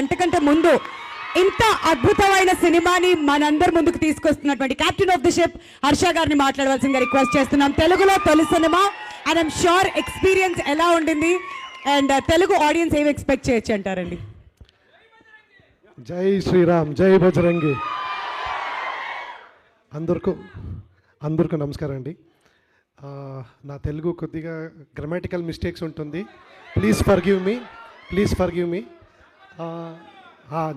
అంతకంటే ముందు ఇంత అద్భుతమైన సినిమాని మనందరి ముందుకు తీసుకొస్తున్నటువంటి captain of the ship Harsha గారిని మాట్లాడవలసిందిగా రిక్వెస్ట్ చేస్తున్నాం. తెలుగులో తొలి cinema and I'm sure experience ఎలా ఉండింది? అండ్ uh, తెలుగు ఆడియన్స్ ఏమి ఎక్స్పెక్ట్ చేయొచ్చు అంటారండి? జై శ్రీరామ్ జై బజరంగి. అందరికీ అందరికీ నమస్కారం అండి. నా తెలుగు కొద్దిగా గ్రామాటికల్ మిస్టేక్స్ ఉంటుంది. Please forgive me please forgive me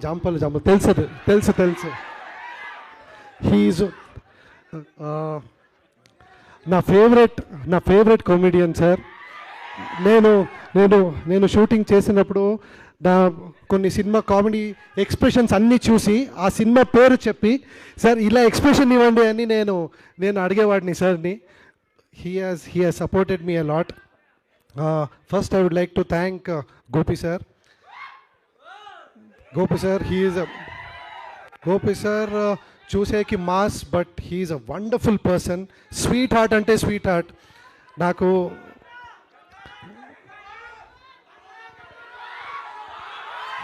జాంపల్ జాంపల్ తెలుసు తెలుసు తెలుసు. హీజ్ నా ఫేవరెట్ నా ఫేవరెట్ కామెడియన్ సార్ నేను నేను నేను షూటింగ్ చేసినప్పుడు నా కొన్ని సినిమా కామెడీ ఎక్స్ప్రెషన్స్ అన్నీ చూసి ఆ సినిమా పేరు చెప్పి సార్ ఇలా ఎక్స్ప్రెషన్ ఇవ్వండి అని నేను నేను అడిగేవాడిని సార్ని he has he has supported me a lot first I would like to thank Gopi sir Gopi sir he's Gopi sir uh, చూసేకి mass but he's a wonderful person sweet heart అంటే sweet heart నాకు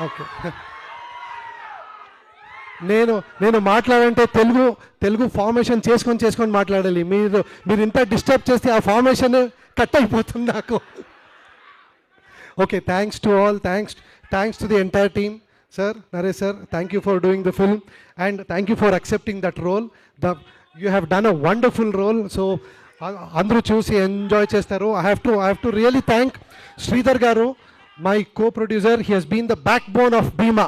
okay. నేను నేను మాట్లాడంటే Telugu Telugu formation చేసుకొని చేసుకొని మాట్లాడాలి. మీరు మీరు ఇంత డిస్టర్బ్ చేస్తే ఆ ఫార్మేషన్ కట్ అయిపోతుంది నాకు. Okay thanks to all thanks thanks to the entire team sir Naresh sir thank you for doing the film and thank you for accepting that role the you have done a wonderful role so అందరూ చూసి enjoy చేస్తారు. I have to I have to really thank Sridhar గారు my co producer he he's been the backbone of Bheema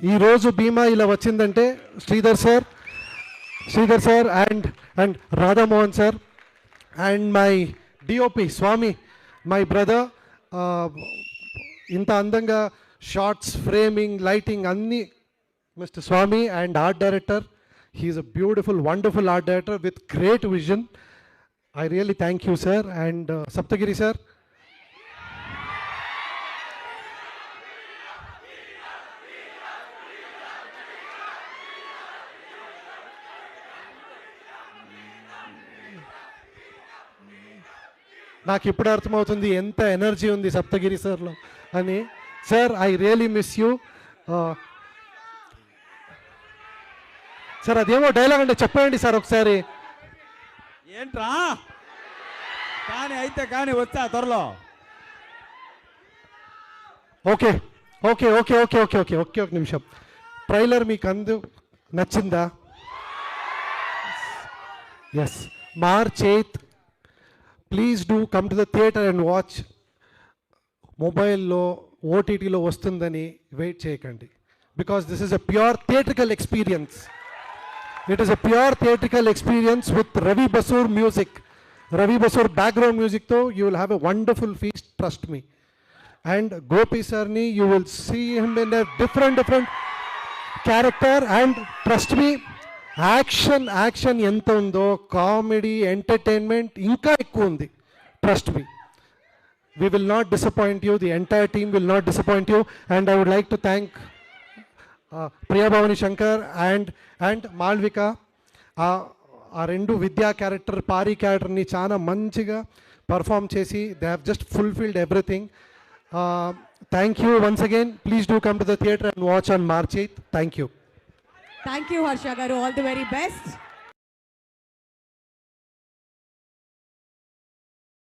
ఈరోజు భీమా ఇలా వచ్చిందంటే Sridhar sir Sridhar sir and and Radhamohan sir and my DOP Swamy my brother ఇంత అందంగా shots framing lighting అన్నీ mister Swamy and art director. He's a beautiful wonderful art director with great vision I really thank you sir and Saptagiri sir నాకు ఇప్పుడు అర్థమవుతుంది ఎంత energy ఉంది సప్తగిరి సార్లో అని. Sir I really miss you sir అదేమో dialogue అంటే చెప్పండి సార్ ఒకసారి. ఏంట్రా? కానీ అయితే కానీ వచ్చా త్వరలో? Okay. Okay okay okay okay okay okay ఒక నిమిషం. ట్రైలర్ మీకు అందు నచ్చిందా? Yes March eighth please do come to the theatre and watch మొబైల్లో ఓటీటీలో వస్తుందని వెయిట్ చేయకండి. Because this is a pure theatrical experience it is a pure theatrical experience with Ravi Basrur music Ravi Basrur background మ్యూజిక్తో you will have a wonderful feast trust me and Gopi సార్ని you will see him in a different different character and trust me action action ఎంత ఉందో comedy entertainment ఇంకా ఎక్కువ ఉంది. Trust me we will not disappoint you. The entire team will not disappoint you. And i would like to thank uh, Priya Bhavani Shankar and, and Malvika. ఆ ఆ రెండు విద్యా character పారి క్యారెక్టర్ని చాలా మంచిగా పర్ఫామ్ చేసి they have just fulfilled everything thank you once again please do come to the theatre and watch on March eighth thank you thank you Harsha గారు ఆల్ ది వెరీ బెస్ట్